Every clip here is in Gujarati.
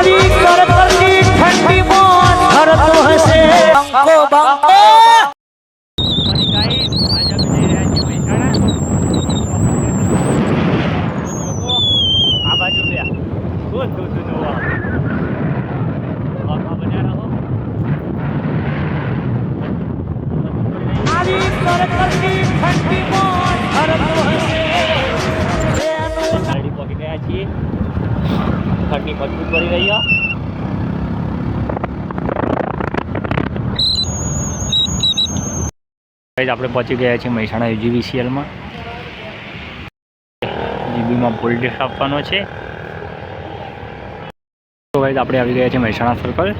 આવી કરકરની ઠંડીમાં ઠરતો હશે. બંકો બંકો. આ બાજુ ઠંડી મજબૂત કરી રહ્યા આપણે પહોંચી ગયા છીએ મહેસાણા યુજીવીસીએલમાં. જીબીમાં ફૂલ ડિસ્ક આપવાનો છે. તો ભાઈ આપણે આવી ગયા છીએ મહેસાણા સર્કલ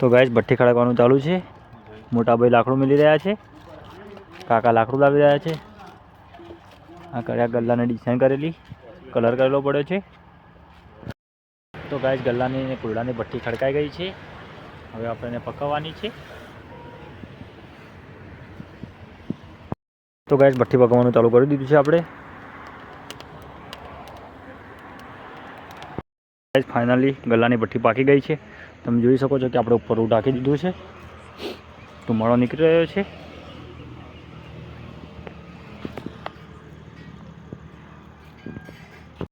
તો ગાઈસ ભઠ્ઠી ખડકવાનું ચાલુ છે. મોટા ભાઈ લાકડું મેલી રહ્યા છે. કાકા લાકડું લાવી રહ્યા છે. આ કર્યા ગલ્લાને ડિઝાઇન કરેલી. કલર કરેલો પડ્યો છે. તો ગાય ગલ્લાની કુરડાની ભઠ્ઠી ખડકાઈ ગઈ છે. હવે આપણે એને પકવવાની છે. તો ગાય ભઠ્ઠી પકવવાનું ચાલુ કરી દીધું છે આપણે. ગાય ફાઇનલી ગલ્લાની ભઠ્ઠી પાકી ગઈ છે. તમે જોઈ શકો છો કે આપણે ઉપર ઢાંકી દીધું છે. ધુમાડો નીકળી રહ્યો છે.